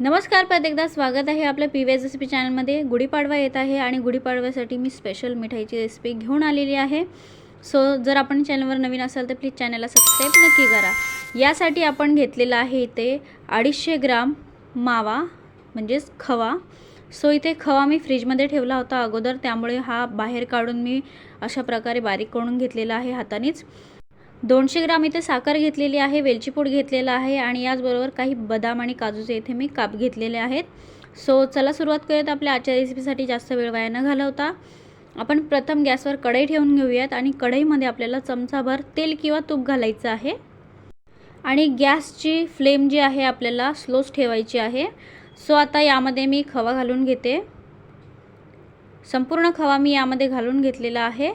नमस्कार परत एकदा स्वागत आहे आपल्या पी व्ही एस रेसिपी चॅनलमध्ये. गुढीपाडवा येत आहे आणि गुढीपाडव्यासाठी मी स्पेशल मिठाईची रेसिपी घेऊन आलेली आहे. सो जर आपण चॅनलवर नवीन असाल तर प्लीज चॅनलला सबस्क्राईब नक्की करा. यासाठी आपण घेतलेला आहे इथे अडीचशे ग्राम मावा म्हणजेच खवा. सो इथे खवा मी फ्रीजमध्ये ठेवला होता अगोदर. त्यामुळे हा बाहेर काढून मी अशा प्रकारे बारीक करून घेतलेला आहे हातानेच. दोनशे ग्राम इथे साखर घेतलेली आहे वेलचीपूड घेतलेलं घेतलेला आहे आणि याचबरोबर काही बदाम आणि काजूचे इथे मी काप घेतलेले आहेत. सो चला सुरुवात करूयात आपल्या आजच्या रेसिपीसाठी. जास्त वेळ वाया न घालवता आपण प्रथम गॅसवर कढई ठेवून घेऊयात आणि कढईमध्ये आपल्याला चमचाभर तेल किंवा तूप घालायचं आहे. आणि गॅसची फ्लेम जी आहे आपल्याला स्लोच ठेवायची आहे. सो आता यामध्ये मी खवा घालून घेते. संपूर्ण खवा मी यामध्ये घालून घेतलेला आहे.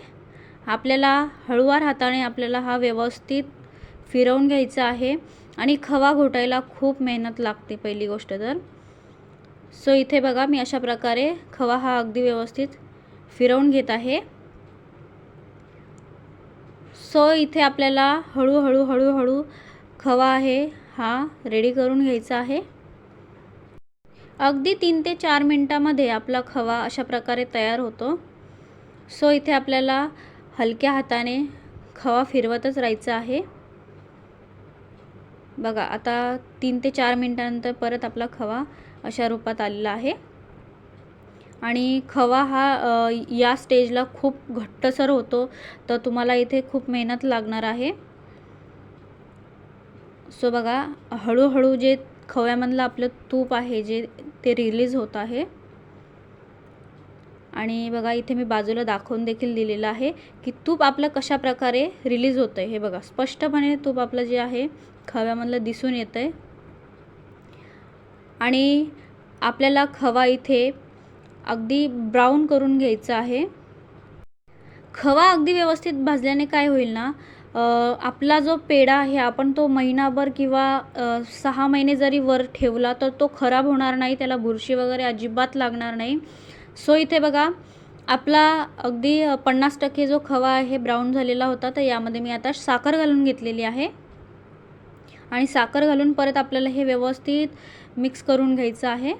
आपल्याला हळूवार हाताने आपल्याला हा व्यवस्थित फिरवून घ्यायचा आहे. आणि खवा घोटायला खूप मेहनत लागते पहिली गोष्ट तर. सो इथे बघा मी अशा प्रकारे खवा हा अगदी व्यवस्थित फिरवून घेत आहे. सो इथे आपल्याला हळूहळू हळूहळू खवा आहे हा रेडी करून घ्यायचा आहे. अगदी तीन ते चार मिनटामध्ये आपला खवा अशा प्रकारे तयार होतो. सो इथे आपल्याला हलक्या हाताने खवा फिरवतच राहायचं आहे. बघा आता तीन ते चार मिनटानंतर परत आपला खवा अशा रूपात आलेला आहे. आणि खवा हा या स्टेजला खूप घट्टसर होतो तर तुम्हाला इथे खूप मेहनत लागणार आहे. सो बघा हळूहळू जे खव्यामधलं आपलं तूप आहे जे ते रिलीज होत आहे आणि बघा इथे मी बाजूला दाखवून देखील दिलेलं आहे की तूप आपलं कशा प्रकारे रिलीज होतं आहे हे बघा स्पष्टपणे तूप आपलं जे आहे खव्यामधलं दिसून येतं आहे आणि आपल्याला खवा इथे अगदी ब्राऊन करून घ्यायचा आहे. खवा अगदी व्यवस्थित भाजल्याने काय होईल ना आपला जो पेढा आहे आपण तो महिनाभर किंवा सहा महिने जरी वर ठेवला तर तो खराब होणार नाही त्याला बुरशी वगैरे अजिबात लागणार नाही. सो इथे बघा आपला अगदी पन्नास टक्के जो खवा आहे ब्राऊन झालेला होता तर यामध्ये मी आता साखर घालून घेतलेली आहे. आणि साखर घालून परत आपल्याला हे व्यवस्थित मिक्स करून घ्यायचं आहे.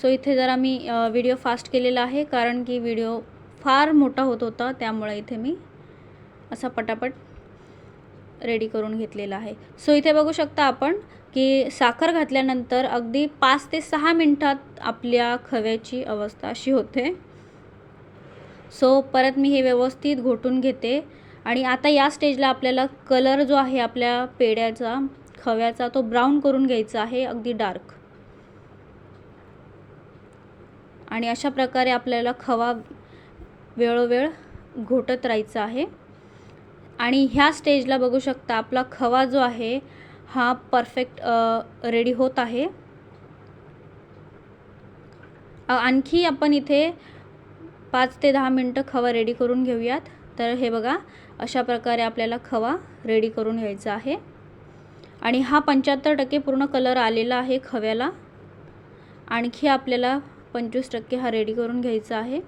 सो इथे जरा मी व्हिडिओ फास्ट केलेला आहे कारण की व्हिडिओ फार मोठा होत होता त्यामुळे इथे मी असा पटापट रेडी करून घेतलेला आहे. सो इथे बघू शकता आपण की साखर घातल्यानंतर अगदी पाच ते सहा मिनटात आपल्या खव्याची अवस्था अशी होते. सो परत मी हे व्यवस्थित घोटून घेते. आणि आता या स्टेजला आपल्याला कलर जो आहे आपल्या पेड्याचा खव्याचा तो ब्राऊन करून घ्यायचा आहे अगदी डार्क आणि अशा प्रकारे आपल्याला खवा वेळोवेळ घोटत राहायचा आहे. आणि ह्या स्टेजला बघू शकता आपला खवा जो आहे हा परफेक्ट रेडी होत आहे. आणखी आपण इथे पाच ते दहा मिनटं खवा रेडी करून घेऊयात. तर हे बघा अशा प्रकारे आपल्याला खवा रेडी करून घ्यायचा आहे. आणि हा पंच्याहत्तर टक्के पूर्ण कलर आलेला आहे खव्याला. आणखी आपल्याला पंचवीस टक्के हा रेडी करून घ्यायचा आहे.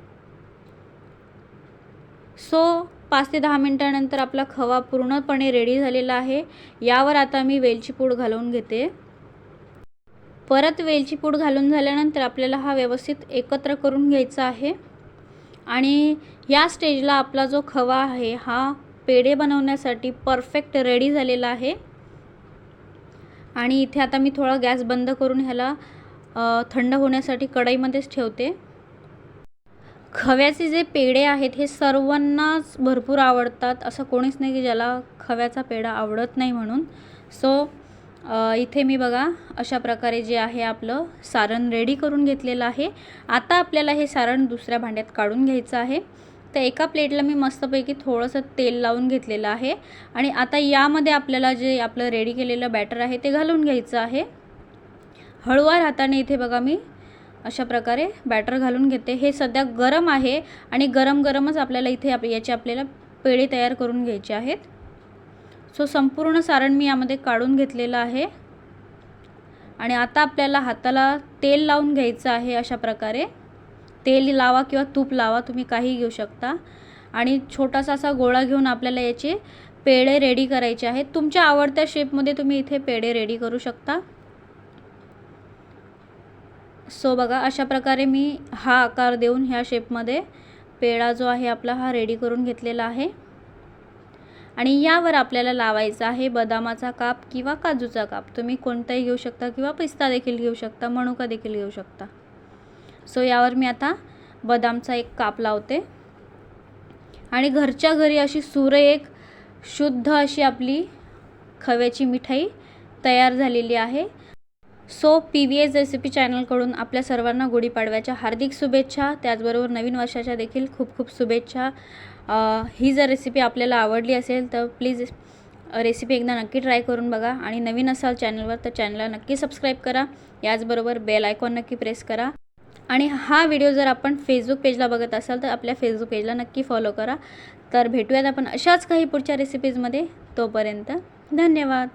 सो पाच ते दहा मिनटानंतर आपला खवा पूर्णपणे रेडी झालेला आहे. यावर आता मी वेलची पूड घालून घेते. परत वेलची पूड घालून झाल्यानंतर आपल्याला हा व्यवस्थित एकत्र करून घ्यायचा आहे. आणि या स्टेजला आपला जो खवा आहे हा पेढे बनवण्यासाठी परफेक्ट रेडी झालेला आहे. आणि इथे आता मी थोडा गॅस बंद करून ह्याला थंड होण्यासाठी कढईमध्येच ठेवते. खव्याचे जे पेढे आहेत हे सर्वांनाच भरपूर आवडतात. असं कोणीच नाही की ज्याला खव्याचा पेढा आवडत नाही म्हणून. सो इथे मी बघा अशा प्रकारे जे आहे आपलं सारण रेडी करून घेतलेलं आहे. आता आपल्याला हे सारण दुसऱ्या भांड्यात काढून घ्यायचं आहे. तर एका प्लेटला मी मस्तपैकी थोडंसं तेल लावून घेतलेलं आहे. आणि आता यामध्ये आपल्याला जे आपलं रेडी केलेलं बॅटर आहे ते घालून घ्यायचं आहे. हळूवार हाताने इथे बघा मी अशा प्रकारे बॅटर घालून घेते. हे सध्या गरम आहे आणि गरम गरमच आपल्याला इथे आप याचे आपल्याला पेढे तयार करून घ्यायचे आहेत. सो संपूर्ण सारण मी यामध्ये काढून घेतलेलं आहे. आणि आता आपल्याला हाताला तेल लावून घ्यायचं आहे अशा प्रकारे. तेल लावा किंवा तूप लावा तुम्ही काही घेऊ शकता. आणि छोटासा असा गोळा घेऊन आपल्याला याचे पेढे रेडी करायचे आहेत. तुमच्या आवडत्या शेपमध्ये तुम्ही इथे पेढे रेडी करू शकता. सो बघा अशा प्रकारे मी हा आकार देऊन ह्या शेपमध्ये पेढा जो आहे आपला हा रेडी करून घेतलेला आहे. आणि यावर आपल्याला लावायचा आहे बदामाचा काप किंवा काजूचा काप. तुम्ही कोणताही घेऊ शकता किंवा पिस्ता देखील घेऊ शकता मनुका देखील घेऊ शकता. सो यावर मी आता बदामचा एक काप लावते. आणि घरच्या घरी अशी सुरेख शुद्ध अशी आपली खव्याची मिठाई तयार झालेली आहे. So P V S recipe चॅनलकडून आपल्या सर्वांना गुढीपाडव्याच्या हार्दिक शुभेच्छा. त्याचबरोबर नवीन वर्षाच्या देखील खूप खूप शुभेच्छा. ही जर रेसिपी आपल्याला आवडली असेल तर प्लीज रेसिपी एकदा नक्की ट्राय करून बघा आणि नवीन असाल चॅनलवर तर चॅनलला नक्की सबस्क्राईब करा. याचबरोबर बेल आयकॉन नक्की प्रेस करा. आणि हा व्हिडिओ जर आपण फेसबुक पेजला बघत असाल तर आपल्या फेसबुक पेजला नक्की फॉलो करा. तर भेटूयात आपण अशाच काही पुढच्या रेसिपीजमध्ये तोपर्यंत धन्यवाद.